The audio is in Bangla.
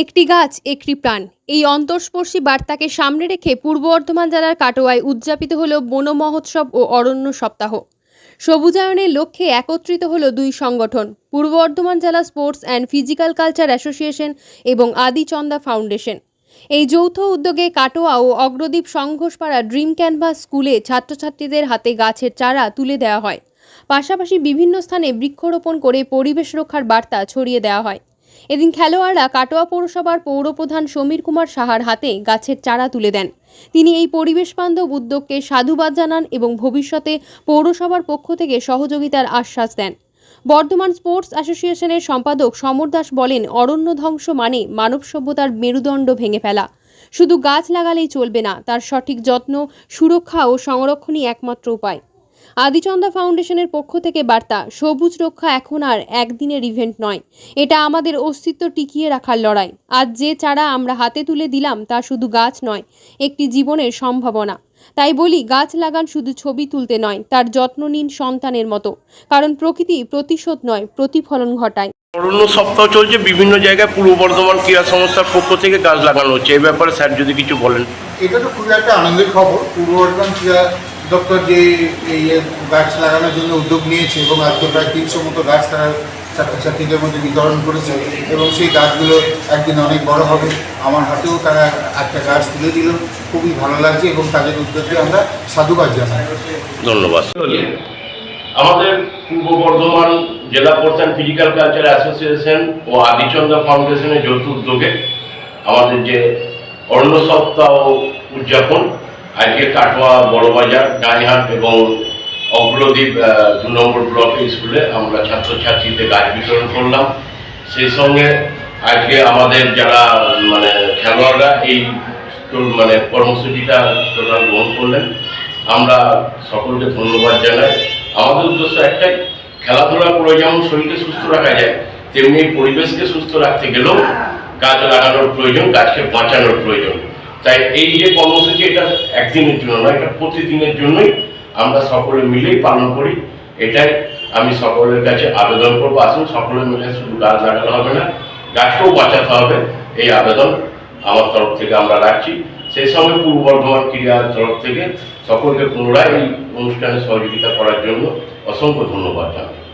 একটি গাছ, একটি প্রাণ। এই অন্তঃস্পর্শী বার্তাকে সামনে রেখে পূর্ব বর্ধমান জেলার কাটোয়ায় উদযাপিত হল বন মহোৎসব ও অরণ্য সপ্তাহ। সবুজায়নের লক্ষ্যে একত্রিত হল দুই সংগঠন, পূর্ব বর্ধমান জেলা sports and physical culture association এবং আদিচন্দা ফাউন্ডেশন। এই যৌথ উদ্যোগে কাটোয়া ও অগ্রদ্বীপ সংঘোষপাড়া ড্রিম ক্যানভাস স্কুলে ছাত্রছাত্রীদের হাতে গাছের চারা তুলে দেওয়া হয়। পাশাপাশি বিভিন্ন স্থানে বৃক্ষরোপণ করে পরিবেশ রক্ষার বার্তা ছড়িয়ে দেওয়া হয়। এদিন খেলোয়াড়রা কাটোয়া পৌরসভার পৌরপ্রধান সমীর কুমার সাহার হাতে গাছের চারা তুলে দেন। তিনি এই পরিবেশ বান্ধব উদ্যোগকে সাধুবাদ জানান এবং ভবিষ্যতে পৌরসভার পক্ষ থেকে সহযোগিতার আশ্বাস দেন। বর্ধমান স্পোর্টস অ্যাসোসিয়েশনের সম্পাদক সমর দাস বলেন, অরণ্য ধ্বংস মানে মানব সভ্যতার মেরুদণ্ড ভেঙে ফেলা। শুধু গাছ লাগালেই চলবে না, তার সঠিক যত্ন, সুরক্ষা ও সংরক্ষণই একমাত্র উপায়। আদিচন্দা ফাউন্ডেশনের পক্ষ থেকে বার্তা সবুজ রক্ষা এখন আর একদিনের ইভেন্ট নয়। এটা আমাদের অস্তিত্ব টিকিয়ে রাখার লড়াই। আজ যে চারা আমরা হাতে তুলে দিলাম তা শুধু গাছ নয় একটি জীবনের সম্ভাবনা। তাই বলি গাছ লাগান শুধু ছবি তুলতে নয় তার যত্ন নিন সন্তানের মতো। কারণ প্রকৃতি প্রতিশোধ নয় প্রতিফলন ঘটায়। অরণ্য সপ্তাহ চলছে বিভিন্ন জায়গায় পূর্ব বর্ধমান ক্রীড়া সংস্থার পক্ষ থেকে গাছ লাগানো হচ্ছে। এই ব্যাপারে স্যার যদি কিছু বলেন। এটা তো খুবই একটা আনন্দের খবর। পূর্ব বর্ধমান ক্রীড়া দপ্তর যে এই গাছ লাগানোর জন্য উদ্যোগ নিয়েছে এবং আজকে প্রায় তিনশো মতো গাছ তারা ছাত্রছাত্রীদের মধ্যে বিতরণ করেছে এবং সেই গাছগুলো একদিন অনেক বড় হবে। আমার হাতেও তারা একটা গাছ তুলে দিল। খুবই ভালো লাগছে এবং তাদের উদ্যোগকে আমরা সাধুবাদ জানাই। ধন্যবাদ। আমাদের পূর্ব বর্ধমান জেলা অ্যান্ড ফিজিক্যাল কালচার অ্যাসোসিয়েশন ও আদিচন্দ্র ফাউন্ডেশনের যৌথ উদ্যোগে আমাদের যে অরণ্য সপ্তাহ উদযাপন আজকে কাটোয়া, বড়বাজার গাইহাট এবং অগ্রদ্বীপ দু নম্বর ব্লক স্কুলে আমরা ছাত্রছাত্রীদের গাছ বিতরণ করলাম। সেই সঙ্গে আজকে আমাদের যারা মানে খেলোয়াড়রা এই মানে কর্মসূচিটা টোটাল গ্রহণ করলেন। আমরা সকলকে ধন্যবাদ জানাই। আমাদের উদ্দেশ্য একটাই খেলাধুলা করে যেমন শরীরকে সুস্থ রাখা যায়। তেমনি পরিবেশকে সুস্থ রাখতে গেলেও গাছ লাগানোর প্রয়োজন গাছকে বাঁচানোর প্রয়োজন। তাই এই যে কর্মসূচি, এটা একদিনের জন্য নয়, এটা প্রতিদিনের জন্যই আমরা সকলে মিলেই পালন করি। এটাই আমি সকলের কাছে আবেদন করব। আসুন, সকলে মিলে শুধু গাছ লাগানো হবে না, গাছকেও বাঁচাতে হবে। এই আবেদন আমার তরফ থেকে আমরা রাখছি। সেই সঙ্গে পূর্ব বর্ধমান ক্রীড়ার তরফ থেকে সকলকে পুনরায় এই অনুষ্ঠানে সহযোগিতা করার জন্য অসংখ্য ধন্যবাদ জানাই।